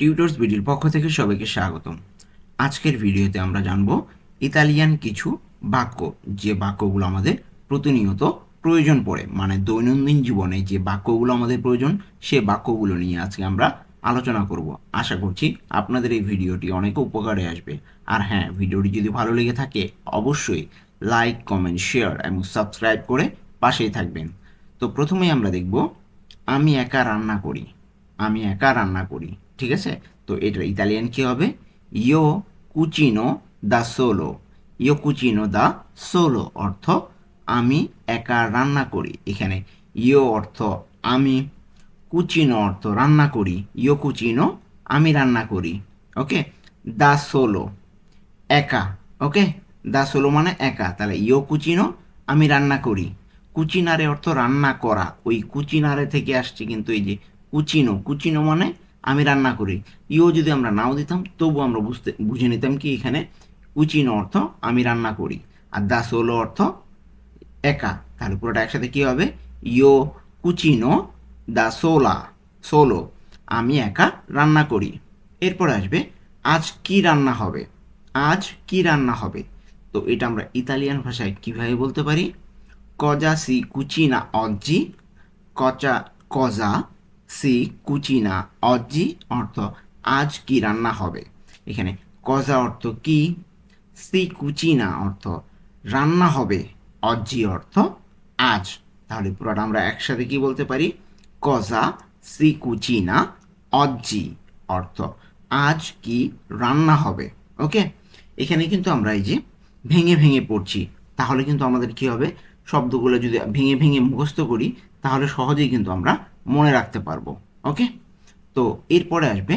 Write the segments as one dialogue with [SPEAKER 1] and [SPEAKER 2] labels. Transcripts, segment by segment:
[SPEAKER 1] Tutors বিডির পক্ষ থেকে সবাইকে স্বাগতম। আজকের ভিডিওতে আমরা জানব ইতালিয়ান কিছু বাক্য, যে বাক্যগুলো আমাদের প্রতিনিয়ত প্রয়োজন পড়ে মানে দৈনন্দিন জীবনে যে বাক্যগুলো আমাদের প্রয়োজন, সে বাক্যগুলো নিয়ে আজকে আমরা আলোচনা করব। আশা করছি আপনাদের এই ভিডিওটি অনেক উপকারে আসবে। আর হ্যাঁ ভিডিওটি যদি ভালো লেগে থাকে, অবশ্যই লাইক, কমেন্ট, শেয়ার এবং সাবস্ক্রাইব করে পাশেই থাকবেন। তো প্রথমেই আমরা দেখব, আমি একা রান্না করি, আমি একা রান্না করি। ঠিক আছে? তো এটা ইতালিয়ান কি হবে? ইয়ো কুচিনো দা সোলো ইয়ো কুচিনো দা সোলো অর্থ আমি একা রান্না করি। এখানে ইয়ো অর্থ আমি কুচিনো অর্থ রান্না করি। ইয়ো কুচিনো আমি রান্না করি। ওকে? দা সোলো একা। ওকে? দা সোলো মানে একা। তাহলে ইয়ো কুচিনো আমি রান্না করি। কুচিনারে অর্থ রান্না করা। ওই কুচিনারে থেকে আসছে কিন্তু এই যে কুচিনো কুচিনো মানে আমি রান্না করি। ইও যদি আমরা নাও দিতাম, তবু আমরা বুঝতে, বুঝে নিতাম কি এখানে কুচিনো অর্থ আমি রান্না করি আর দা সোলো অর্থ একা। তাহলে পুরোটা একসাথে কী হবে? ইও কুচিনো দা সোলা সোলো, আমি একা রান্না করি। এরপর আসবে, আজ কি রান্না হবে? আজ কি রান্না হবে? তো এটা আমরা ইতালিয়ান ভাষায় কীভাবে বলতে পারি? কজা সি কুচিনা অজ্জি, কচা, কজা সি, কুচিনা অজ্জি অর্থ আজ কি রান্না হবে? এখানে কজা অর্থ কি? সি, কুচিনা অর্থ রান্না হবে অজ্জি অর্থ আজ। তাহলে পুরোটা আমরা একসাথে কি বলতে পারি? কজা, সি, কুচিনা অজ্জি অর্থ আজ কি রান্না হবে, ওকে? এখানে কিন্তু আমরা এই যে ভেঙে ভেঙে পড়ছি, তাহলে কিন্তু আমাদের কি হবে? শব্দগুলো যদি ভেঙে ভেঙে মুখস্থ করি, তাহলে সহজেই কিন্তু আমরা মনে রাখতে পারব ওকে তো এরপরে আসবে,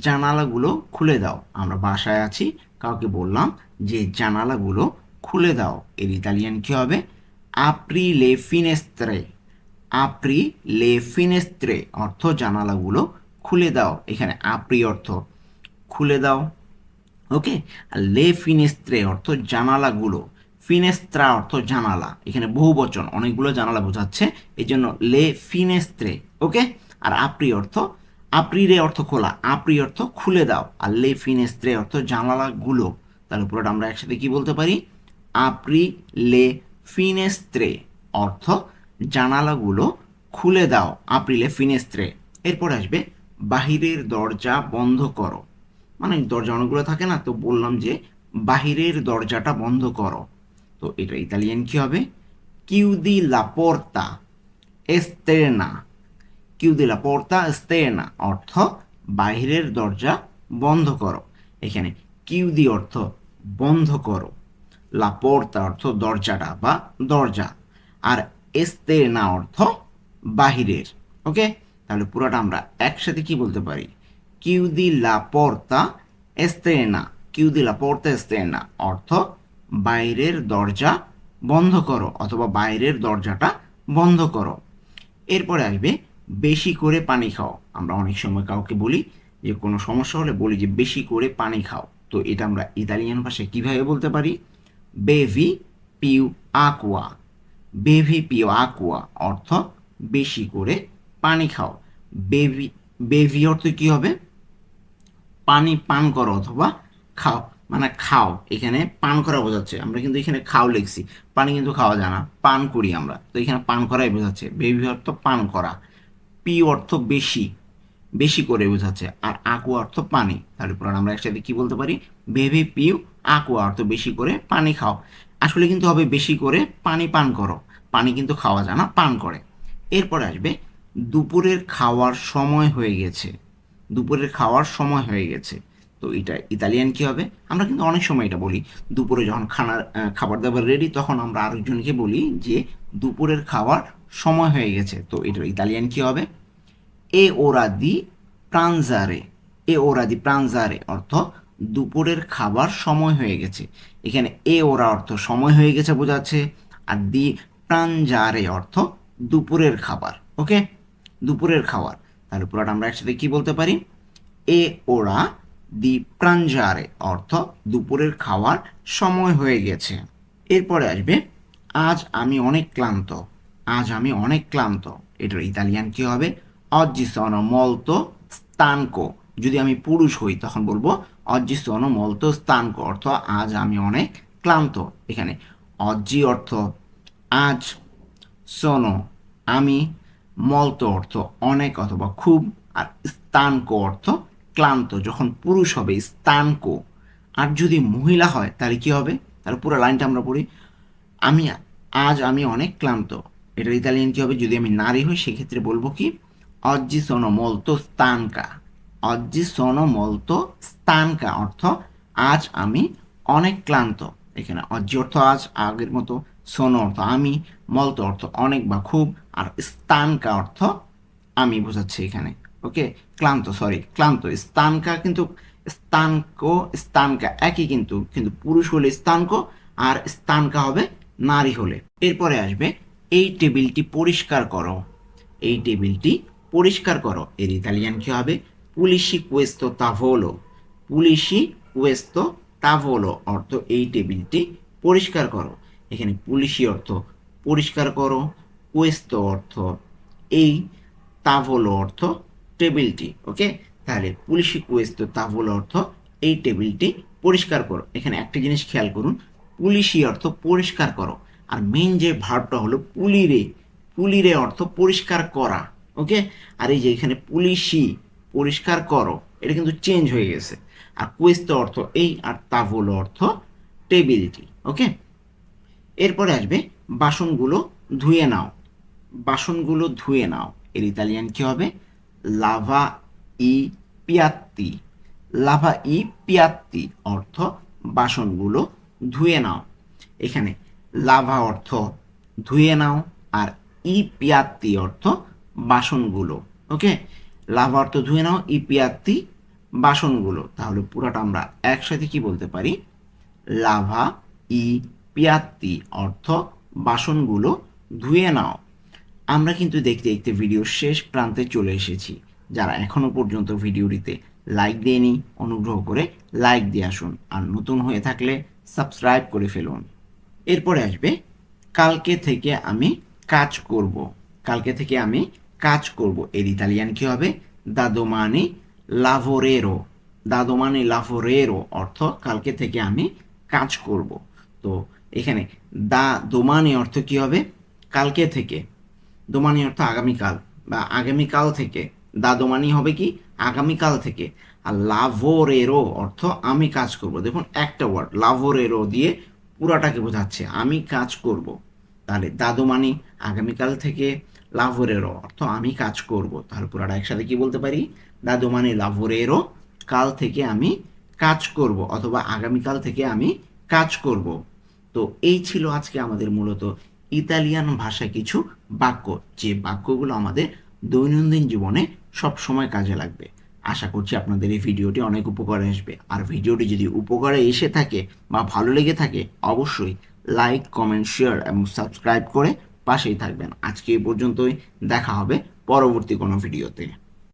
[SPEAKER 1] জানালাগুলো খুলে দাও। আমরা বাসায় আছি, কাউকে বললাম যে জানালাগুলো খুলে দাও। এর ইতালিয়ান কী হবে? আপরি লে ফিনেস্ত্রে আপরি লে ফিনেস্ত্রে অর্থ জানালাগুলো খুলে দাও। এখানে আপরি অর্থ খুলে দাও ওকে লে ফিনেস্ত্রে অর্থ জানালাগুলো। ফিনেস্ত্রা অর্থ জানালা। এখানে বহু বচন, অনেকগুলো জানালা বোঝাচ্ছে। এই জন্য লে ফিনেস্ত্রে, ওকে? আর আপরি অর্থ, আপ্রিরে অর্থ খোলা, আপরি অর্থ খুলে দাও। আর লে ফিনেস্ত্রে অর্থ জানালাগুলো। তাহলে পুরোটা আমরা একসাথে কি বলতে পারি? আপরি লে ফিনেস্ত্রে অর্থ জানালাগুলো খুলে দাও আপ্রিলে ফিনেস্ত্রে। এরপর আসবে, বাহিরের দরজা বন্ধ করো। মানে দরজা অনেকগুলো থাকে না, তো বললাম যে বাহিরের দরজাটা বন্ধ করো। তো এটা ইতালিয়ান কি হবে? কিউদি লা পোর্তা এস্তেনা কিউদি লা পোর্তা এস্তেনা অর্থ বাহিরের দরজা বন্ধ করো। এখানে কিউদি অর্থ বন্ধ করো। লা পোর্তা অর্থ দরজাটা বা দরজা। আর এস্তেনা অর্থ বাহিরের, ওকে? তাহলে পুরোটা আমরা একসাথে কি বলতে পারি? কিউদি লা পোর্তা এস্তেনা কিউদি লা পোর্তা এস্তেনা অর্থ বাইরের দরজা বন্ধ করো অথবা বাইরের দরজাটা বন্ধ করো। এরপরে আসবে বেশি করে পানি খাও। আমরা অনেক সময় কাউকে বলি যে, কোনো সমস্যা হলে বলি যে, বেশি করে পানি খাও। তো এটা আমরা ইতালিয়ান ভাষায় কীভাবে বলতে পারি? বেভি পিউ আকুয়া। বেভি পিউ আকুয়া অর্থ বেশি করে পানি খাও। বেভি বেভি অর্থ কি হবে? পানি পান করো অথবা খাও। মানে খাও। এখানে পান করা বোঝাচ্ছে। আমরা কিন্তু এখানে খাও লিখছি। পানি কিন্তু খাওয়া যায় না। পান করি আমরা। তো এখানে পান করাই বোঝাচ্ছে। বেবি অর্থ পান করা। পি অর্থ বেশি। বেশি করে বোঝাচ্ছে। আর আকু অর্থ পানি। তাহলে পুরো আমরা একসাথে কি বলতে পারি? বেবি পিউ আকু অর্থ বেশি করে পানি খাও। আসলে কিন্তু হবে বেশি করে পানি পান করো। পানি কিন্তু খাওয়া যায় না, পান করে। এরপরে আসবে, দুপুরের খাওয়ার সময় হয়ে গেছে। দুপুরের খাওয়ার সময় হয়ে গেছে। তো এটা ইতালিয়ান কি হবে? আমরা কিন্তু অনেক সময় এটা বলি। দুপুরে যখন খানার খাবার দাবার রেডি তখন আমরা আরেকজনকে বলি যে দুপুরের খাবার সময় হয়ে গেছে। তো এটা ইতালিয়ান কি হবে? এ ওরা দি প্রানজারে। এ ওরা দি প্রানজারে অর্থ দুপুরের খাবার সময় হয়ে গেছে। এখানে এ ওরা অর্থ সময় হয়ে গেছে বোঝাচ্ছে, আর দি প্রানজারে অর্থ দুপুরের খাবার। ওকে? দুপুরের খাবার। তাহলে পুরোটা আমরা একসাথে কি বলতে পারি? এ ওরা দি প্রাঞ্জারে, অর্থ দুপুরের খাওয়ার সময় হয়ে গেছে। এরপরে আসবে, আজ আমি অনেক ক্লান্ত, আজ আমি অনেক ক্লান্ত। এটার ইতালিয়ান কি হবে? Sono molto stanco যদি আমি পুরুষ হই, তখন বলব অজ্জি সোনো মলতো স্তানকো অর্থ আজ আমি অনেক ক্লান্ত। এখানে অজ্জি অর্থ আজ সোনো আমি মলতো অর্থ অনেক অথবা খুব, আর স্তানকো অর্থ ক্লান্ত, যখন পুরুষ হবে, স্তানকো, আর যদি মহিলা হয়, তাহলে কি হবে? তাহলে পুরো লাইনটা আমরা পড়ি, আমি আজ আমি অনেক ক্লান্ত। এটা ইতালিয়ান কি হবে? যদি আমি নারী হই, সেক্ষেত্রে বলব কি? অজ্জি সোনো মলতো স্তানকা। অজ্জি সোনো মলতো স্তানকা অর্থ, আজ আমি অনেক ক্লান্ত। এখানে অজ্জি অর্থ, আজ আগের মতো সোনো অর্থ, আমি মলতো অর্থ, অনেক বা খুব। আর স্তানকা অর্থ, আমি বোঝাচ্ছি এখানে। ওকে? ক্লান্ত সরি ক্লান্ত। স্তানকা কিন্তু স্তানকো স্তানকা একই কিন্তু কিন্তু পুরুষ হলে স্তানকো আর স্তানকা হবে নারী হলে। এরপরে আসবে, এই টেবিলটি পরিষ্কার করো। এই টেবিলটি পরিষ্কার করো। এর ইতালিয়ান কি হবে? পুলিশি কুয়েস্তো তাভোলো পুলিশি কুয়েস্তো তাভোলো অর্থ এই টেবিলটি পরিষ্কার করো। এখানে পুলিশি অর্থ পরিষ্কার করো। কুয়েস্তো অর্থ এই তাভোলো অর্থ টেবিলটি, ওকে? তাহলে পুলিশি কুয়েস্তো তাভোলো অর্থ এই টেবিলটি পরিষ্কার করো। এখানে একটা জিনিস খেয়াল করুন, পুলিশি অর্থ পরিষ্কার করো। আর মেন যে ভার্বটা হলো পুলিরে পুলিরে অর্থ পরিষ্কার করা, ওকে? আর এই যে এখানে পুলিশি পরিষ্কার করো, এটা কিন্তু চেঞ্জ হয়ে গেছে। আর কুয়েস্তো অর্থ এই আর তাভোলো অর্থ টেবিলটি, ওকে? এরপরে আসবে বাসনগুলো ধুয়ে নাও। বাসনগুলো ধুয়ে নাও। এর ইতালিয়ান কি হবে? লাভা ই পিয়াত্তি। লাভা ই পিয়াত্তি অর্থ বাসনগুলো ধুয়ে নাও। এখানে লাভা অর্থ ধুয়ে নাও আর ই পিয়াত্তি অর্থ বাসনগুলো, ওকে? লাভা অর্থ ধুয়ে নাও, ই পিয়াত্তি বাসনগুলো। তাহলে পুরাটা আমরা একসাথে কি বলতে পারি? লাভা ই পিয়াত্তি অর্থ বাসনগুলো ধুয়ে নাও। আমরা কিন্তু দেখতে দেখতে ভিডিওর শেষ প্রান্তে চলে এসেছি। যারা এখনও পর্যন্ত ভিডিওটিতে লাইক দেয়নি, অনুগ্রহ করে লাইক দিয়ে আসুন। আর নতুন হয়ে থাকলে সাবস্ক্রাইব করে ফেলুন। এরপরে আসবে, কালকে থেকে আমি কাজ করব। কালকে থেকে আমি কাজ করব। এর ইতালিয়ান কী হবে? দাদোমানি লাভোরেরো। দাদোমানি লাভোরেরো অর্থ কালকে থেকে আমি কাজ করব। তো এখানে দা দোমানি অর্থ কী হবে? কালকে থেকে দোমানি অর্থ আগামীকাল বা আগামীকাল থেকে। দা দোমানি হবে কি? আগামীকাল থেকে। আর লাভোরেরো অর্থ আমি কাজ করব। দেখুন, একটা ওয়ার্ড লাভোরেরো দিয়ে পুরাটাকে বোঝাচ্ছে, আমি কাজ করব। তাহলে দাদু মানি আগামীকাল থেকে, লাভোরেরো অর্থ আমি কাজ করব। তাহলে পুরাটা একসাথে কি বলতে পারি? দাদু মানে লাভোরেরো কাল থেকে আমি কাজ করব, অথবা আগামীকাল থেকে আমি কাজ করব। তো এই ছিল আজকে আমাদের মূলত ইতালিয়ান ভাষা কিছু বাক্য, যে বাক্যগুলো আমাদের দৈনন্দিন জীবনে সব সময় কাজে লাগবে। আশা করছি আপনাদের এই ভিডিওটি অনেক উপকারে আসবে। আর ভিডিওটি যদি উপকারে এসে থাকে বা ভালো লেগে থাকে, অবশ্যই লাইক, কমেন্ট, শেয়ার এবং সাবস্ক্রাইব করে পাশেই থাকবেন। আজকে এই পর্যন্তই। দেখা হবে পরবর্তী কোনো ভিডিওতে।